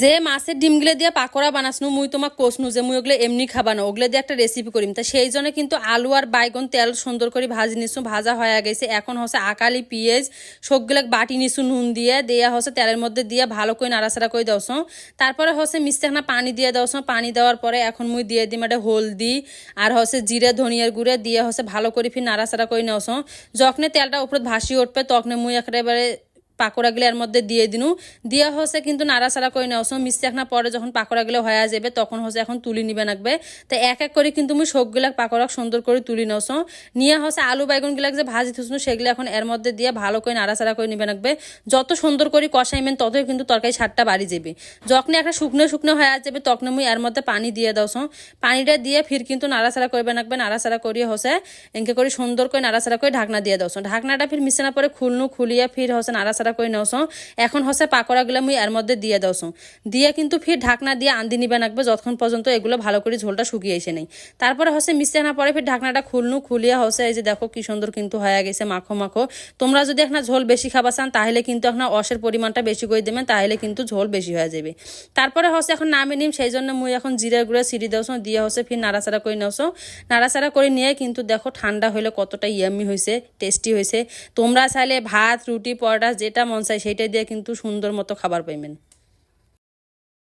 যে মাছের ডিমগুলো দিয়ে পাকোড়া বানাসনু, মুই তোমাক কোসনু যে মুই ওগুলো এমনি খাবানো ওগুলো দিয়ে একটা রেসিপি করিম। তা সেই জন্য কিন্তু আলু আর বাইগন তেল সুন্দর করে ভাজি নিছু ভাজা হয়ে গেছে। এখন হচ্ছে আকালি, পেঁয়াজ, সবগুলো বাটি নিছু নুন দিয়ে, দেয়া হচ্ছে তেলের মধ্যে দিয়ে ভালো করে নাড়াচাড়া করে দাওছ তারপরে হচ্ছে মিস্টেকনা পানি দিয়ে দাওছ পানি দেওয়ার পরে এখন মুই দিয়ে দিম একটা হলদি আর হচ্ছে জিরে, ধনিয়ার গুঁড়ে দিয়ে হচ্ছে ভালো করে ফির নাড়াচাড়া করে নেওছ যখন তেলটা উপরে ভাসি উঠবে, তখন মুই একেবারে পাকোড়াগুলো এর মধ্যে দিয়ে দিনু। দিয়ে হচ্ছে কিন্তু নাড়াচাড়া করে নেওয়া মিষ্টি না পরে যখন পাকোড়াগুলো হয়ে যাবে, তখন হচ্ছে এখন তুলি নিবে নাকবে। তো এক এক করে কিন্তু মুই সবগুলা পাকোড়া সুন্দর করে তুলি নেওছ নিয়ে হচ্ছে আলু বাইগনগুলাক যে ভাজি থুসনু, সেগুলো এখন এর মধ্যে দিয়ে ভালো করে নাড়াচাড়া করে নিবে নাকবে। যত সুন্দর করে কষাইবেন, ততই কিন্তু তরকারি স্বাদটা বাড়ি যাবে। যখন একটা শুকনো শুকনো হয়ে যাবে তখন মুই এর মধ্যে পানি দিয়ে দাওছ পানিটা দিয়ে ফির কিন্তু নাড়াচাড়া করবে নাকবে। নাড়াচাড়া করিয়ে হচ্ছে এনকে করে সুন্দর করে নাড়াচাড়া করে ঢাকনা দিয়ে দাওছ ঢাকনাটা ফির মিশে না পরে খুলনু, খুলিয়ে ফির হচ্ছে নাড়াচাড়া করে নেওছ এখন হচ্ছে পাকোড়াগুলো মুই এর মধ্যে দিয়ে দাওছ দিয়ে কিন্তু ফির ঢাকনা দিয়ে আন্দি নিবে নাকবে যতক্ষণ পর্যন্ত এগুলো ভালো করে ঝোলটা শুকিয়ে এসে নেই। তারপরে হচ্ছে মিশে না পরে ফির ঢাকনাটা খুলনু, খুলিয়ে হচ্ছে এই যে দেখো কি সুন্দর কিন্তু হয়ে গেছে মাখো মাখো। তোমরা যদি এখন ঝোল বেশি খাবা চান, তাহলে কিন্তু এখন অসের পরিমাণটা বেশি করে দেবেন, তাহলে কিন্তু ঝোল বেশি হয়ে যাবে। তারপরে হচ্ছে এখন নামে নিম সেই জন্য মুই এখন জিরার গুঁড়া সিঁড়ি দেওছ দিয়ে হচ্ছে ফির নাড়াচাড়া করে নেওছ নাড়াচাড়া করে নিয়ে কিন্তু দেখো ঠান্ডা হলে কতটা ইয়ামি হয়েছে টেস্টি হয়েছে তোমরা চাইলে ভাত, রুটি, পরোটা যেটা মন চায় সেইটাই দিয়ে কিন্তু সুন্দর মতো খাবার পাইবেন।